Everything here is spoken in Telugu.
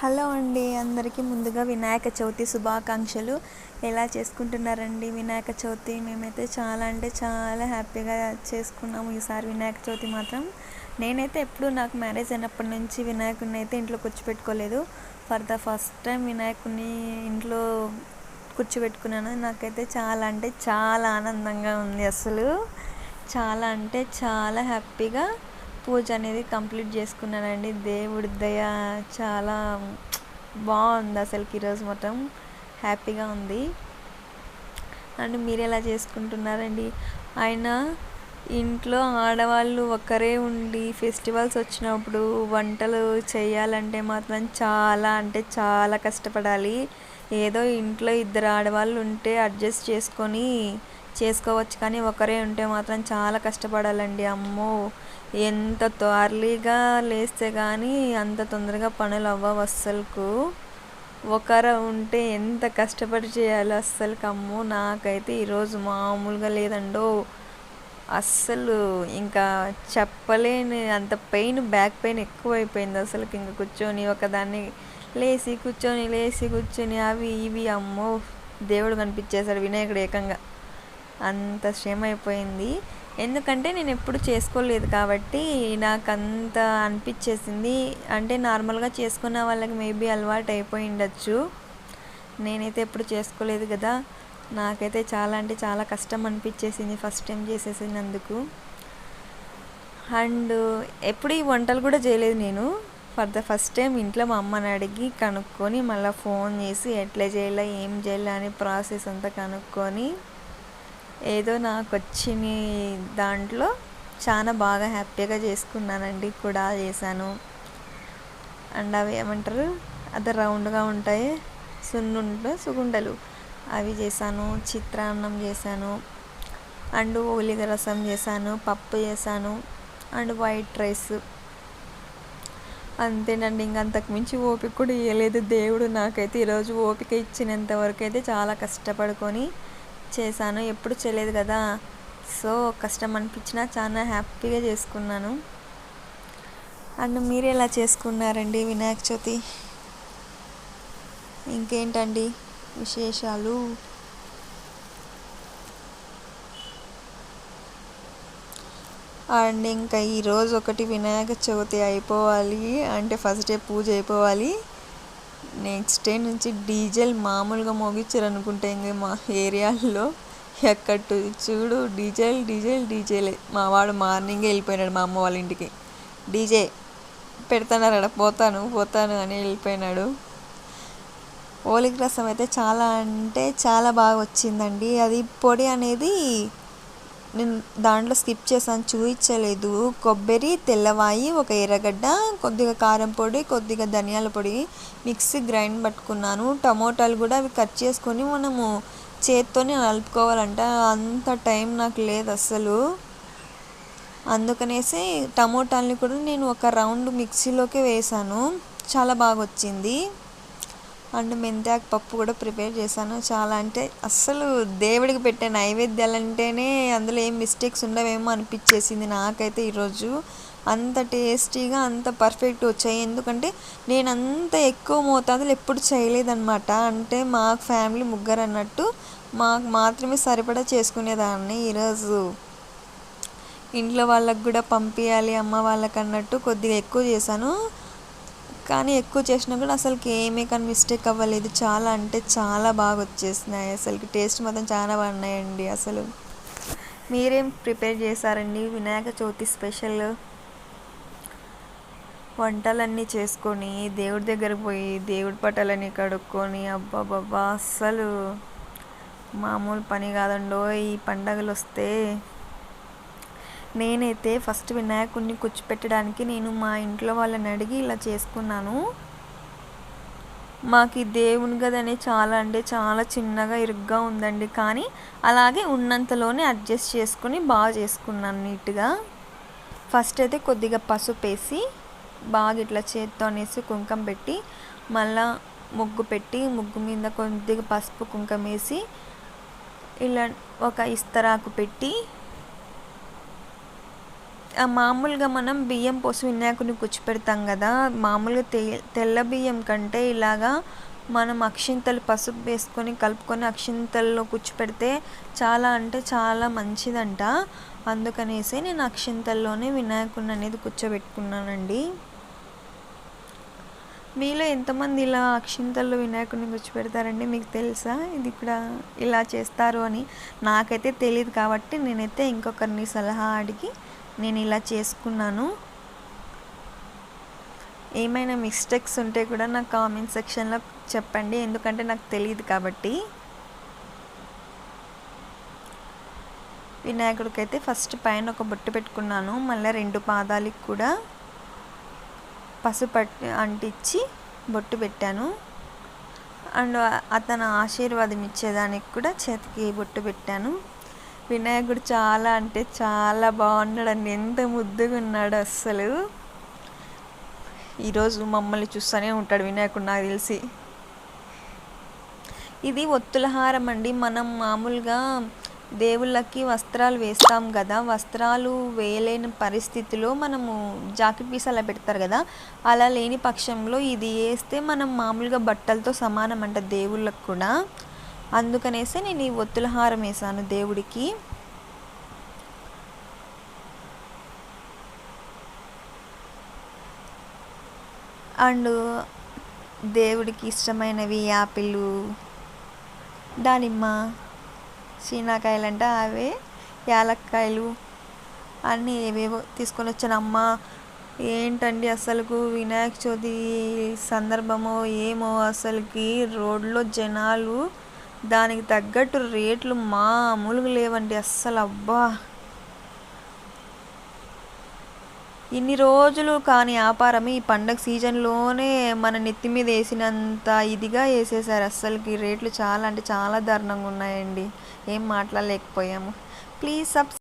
హలో అండి అందరికీ ముందుగా వినాయక చవితి శుభాకాంక్షలు. ఎలా చేసుకుంటున్నారండి వినాయక చవితి? మేమైతే చాలా అంటే చాలా హ్యాపీగా చేసుకున్నాము ఈసారి వినాయక చవితి మాత్రం. నేనైతే ఎప్పుడు నాకు మ్యారేజ్ అయినప్పటి నుంచి వినాయకుడిని అయితే ఇంట్లో కూర్చోపెట్టుకోలేదు ఫర్ ద ఫస్ట్ టైం వినాయకుడిని ఇంట్లో కూర్చోబెట్టుకున్నాను. నాకైతే చాలా అంటే చాలా ఆనందంగా ఉంది అసలు. చాలా అంటే చాలా హ్యాపీగా పూజ అనేది కంప్లీట్ చేసుకున్నానండి. దేవుడి దయ చాలా బాగుంది అసలుకి ఈరోజు మొత్తం హ్యాపీగా ఉంది. అండ్ మీరు ఎలా చేసుకుంటున్నారండి? ఆయన ఇంట్లో ఆడవాళ్ళు ఒక్కరే ఉండి ఫెస్టివల్స్ వచ్చినప్పుడు వంటలు చేయాలంటే మాత్రం చాలా అంటే చాలా కష్టపడాలి. ఏదో ఇంట్లో ఇద్దరు ఆడవాళ్ళు ఉంటే అడ్జస్ట్ చేసుకొని చేసుకోవచ్చు కానీ ఒకరే ఉంటే మాత్రం చాలా కష్టపడాలండి. అమ్మో! ఎంత త్వరలీగా లేస్తే కానీ అంత తొందరగా పనులు అవ్వవు అస్సలకు. ఒకరు ఉంటే ఎంత కష్టపడి చేయాలో అస్సలు అమ్మో! నాకైతే ఈరోజు మామూలుగా లేదండో. అస్సలు ఇంకా చెప్పలేని అంత పెయిన్ బ్యాక్ పెయిన్ ఎక్కువైపోయింది అసలు ఇంక కూర్చొని ఒకదాన్ని లేచి కూర్చొని లేచి కూర్చొని అవి ఇవి అమ్మో! దేవుడు కనిపించేశాడు వినాయకుడు ఏకంగా. అంత శ్రమ అయిపోయింది. ఎందుకంటే నేను ఎప్పుడు చేసుకోలేదు కాబట్టి నాకు అంత అనిపించేసింది. అంటే నార్మల్గా చేసుకున్న వాళ్ళకి మేబీ అలవాటు అయిపోయి ఉండొచ్చు నేనైతే ఎప్పుడు చేసుకోలేదు కదా. నాకైతే చాలా అంటే చాలా కష్టం అనిపించేసింది ఫస్ట్ టైం చేసేసినందుకు. అండ్ ఎప్పుడు ఈ వంటలు కూడా చేయలేదు నేను. ఫర్ ద ఫస్ట్ టైం ఇంట్లో మా అమ్మని అడిగి కనుక్కొని మళ్ళీ ఫోన్ చేసి ఎట్లా చేయాలా ఏం చేయాలా అని ప్రాసెస్ అంతా కనుక్కొని ఏదో నాకు వచ్చిన దాంట్లో చాలా బాగా హ్యాపీగా చేసుకున్నానండి కూడా చేశాను. అండ్ అవి ఏమంటారు అది రౌండ్గా ఉంటాయి సున్నుండలు సుగుండలు. అవి చేశాను చిత్రాన్నం చేశాను అండ్ ఓలిగ రసం చేశాను పప్పు చేశాను అండ్ వైట్ రైస్. అంతేనండి ఇంక అంతకు మించి ఓపిక కూడా ఇవ్వలేదు దేవుడు నాకైతే. ఈరోజు ఓపిక ఇచ్చినంత వరకు అయితే చాలా కష్టపడుకొని చేశాను. ఎప్పుడు చేయలేదు కదా. సో కష్టం అనిపించినా చాలా హ్యాపీగా చేసుకున్నాను. అండ్ మీరు ఎలా చేసుకున్నారండి వినాయక చవితి? ఇంకేంటండి విశేషాలు? అండ్ ఇంకా ఈరోజు ఒకటి వినాయక చవితి అయిపోవాలి. అంటే ఫస్ట్ డే పూజ అయిపోవాలి. నెక్స్ట్ డే నుంచి డీజెల్ మామూలుగా మోగించారు అనుకుంటే ఇంక మా ఏరియాలో ఎక్కడ చూడు డీజెల్ డీజెల్ డీజేలే. మా వాడు మార్నింగే వెళ్ళిపోయినాడు మా అమ్మ వాళ్ళ ఇంటికి. డీజే పెడతానారడ పోతాను పోతాను అని వెళ్ళిపోయినాడు. ఓలిక రసం అయితే చాలా అంటే చాలా బాగా వచ్చిందండి. అది పొడి అనేది నేను దాంట్లో స్కిప్ చేశాను చూపించలేదు కొబ్బరి తెల్లవాయి ఒక ఎర్రగడ్డ కొద్దిగా కారం పొడి కొద్దిగా ధనియాల పొడి మిక్సీ గ్రైండ్ పట్టుకున్నాను. టమోటాలు కూడా అవి కట్ చేసుకొని మనము చేత్తోనే కలుపుకోవాలంట. అంత టైం నాకు లేదు అస్సలు అందుకనేసి టమోటాలని కూడా నేను ఒక రౌండ్ మిక్సీలోకి వేసాను చాలా బాగా వచ్చింది అండ్ మెంతాకు పప్పు కూడా ప్రిపేర్ చేశాను. చాలా అంటే అస్సలు దేవుడికి పెట్టే నైవేద్యాలు అంటేనే అందులో ఏం మిస్టేక్స్ ఉండవేమో అనిపించేసింది నాకైతే ఈరోజు. అంత టేస్టీగా అంత పర్ఫెక్ట్ వచ్చాయి. ఎందుకంటే నేను అంత ఎక్కువ మోతాదులు ఎప్పుడు చేయలేదన్నమాట. అంటే మా ఫ్యామిలీ ముగ్గురు అన్నట్టు మాకు మాత్రమే సరిపడా చేసుకునేదాన్ని ఈరోజు. ఇంట్లో వాళ్ళకు కూడా పంపించాలి అమ్మ వాళ్ళకన్నట్టు కొద్దిగా ఎక్కువ చేశాను. కానీ ఎక్కువ చేసినా కూడా అసలుకి ఏమీ కానీ మిస్టేక్ అవ్వలేదు. చాలా అంటే చాలా బాగా వచ్చేసినాయి. అసలుకి టేస్ట్ మాత్రం చాలా బాగున్నాయండి అసలు. మీరేం ప్రిపేర్ చేశారండి? వినాయక చవితి స్పెషల్ వంటలన్నీ చేసుకొని దేవుడి దగ్గర పోయి దేవుడి పటాలన్నీ కడుక్కొని అబ్బాబాబా అస్సలు మామూలు పని కాదండో ఈ పండగలు వస్తే నేనైతే ఫస్ట్ వినాయకుడిని కూర్చోపెట్టడానికి నేను మా ఇంట్లో వాళ్ళని అడిగి ఇలా చేసుకున్నాను. మాకు ఈ దేవుని గది అనేది చాలా అంటే చాలా చిన్నగా ఇరుగ్గా ఉందండి. కానీ అలాగే ఉన్నంతలోనే అడ్జస్ట్ చేసుకుని బాగా చేసుకున్నాను నీట్గా. ఫస్ట్ అయితే కొద్దిగా పసుపు వేసి బాగా ఇట్లా చేత్తో అనేసి కుంకం పెట్టి మళ్ళా ముగ్గు పెట్టి ముగ్గు మీద కొద్దిగా పసుపు కుంకం వేసి ఇలా ఒక ఇస్తరాకు పెట్టి మామూలుగా మనం బియ్యం పోసి వినాయకుడిని కూర్చోపెడతాం కదా మామూలుగా తె తెల్ల బియ్యం కంటే ఇలాగా మనం అక్షింతలు పసుపు వేసుకొని కలుపుకొని అక్షింతల్లో కూర్చోపెడితే చాలా అంటే చాలా మంచిదంట. అందుకనేసి నేను అక్షింతల్లోనే వినాయకుడిని అనేది కూర్చోబెట్టుకున్నానండి. మీలో ఎంతమంది ఇలా అక్షింతల్లో వినాయకుడిని కూర్చోపెడతారండి? మీకు తెలుసా? ఇది ఇక్కడ ఇలా చేస్తారు అని. నాకైతే తెలియదు కాబట్టి నేనైతే ఇంకొకరిని సలహా అడిగి నేను ఇలా చేసుకున్నాను. ఏమైనా మిస్టేక్స్ ఉంటే కూడా నాకు కామెంట్ సెక్షన్లో చెప్పండి. ఎందుకంటే నాకు తెలియదు కాబట్టి. వినాయకుడికి అయితే ఫస్ట్ పైన ఒక బొట్టు పెట్టుకున్నాను. మళ్ళీ రెండు పాదాలకి కూడా పసుపు అంటించి బొట్టు పెట్టాను. అండ్ అతను ఆశీర్వాదం ఇచ్చేదానికి కూడా చేతికి బొట్టు పెట్టాను. వినాయకుడు చాలా అంటే చాలా బాగున్నాడండి. ఎంత ముద్దుగా ఉన్నాడు అస్సలు. ఈరోజు మమ్మల్ని చూస్తూనే ఉంటాడు వినాయకుడు నాకు తెలిసి. ఇది ఒత్తుల హారం అండి. మనం మామూలుగా దేవుళ్ళకి వస్త్రాలు వేస్తాం కదా. వస్త్రాలు వేయలేని పరిస్థితిలో మనము జాకెట్ పీస్ అలా పెడతారు కదా. అలా లేని పక్షంలో ఇది వేస్తే మనం మామూలుగా బట్టలతో సమానం అంట దేవుళ్ళకి కూడా. అందుకనేసి నేను ఈ ఒత్తుల హారం వేసాను దేవుడికి. అండ్ దేవుడికి ఇష్టమైనవి యాపిల్ దానిమ్మ చీనాకాయలు అంటే అవే యాలక్కాయలు అన్నీ ఏవేవో తీసుకొని వచ్చాను అమ్మ ఏంటండి అసలుకు వినాయక చవితి సందర్భమో ఏమో అసలుకి రోడ్లో జనాలు దానికి తగ్గట్టు రేట్లు మామూలుగా లేవండి అస్సలు అబ్బా ఇన్ని రోజులు కాని వ్యాపారం ఈ పండగ సీజన్లోనే మన నెత్తి మీద వేసినంత ఇదిగా వేసేసారు అస్సలకి రేట్లు చాలా అంటే చాలా దారుణంగా ఉన్నాయండి. ఏం మాట్లాడలేకపోయాము. Please sub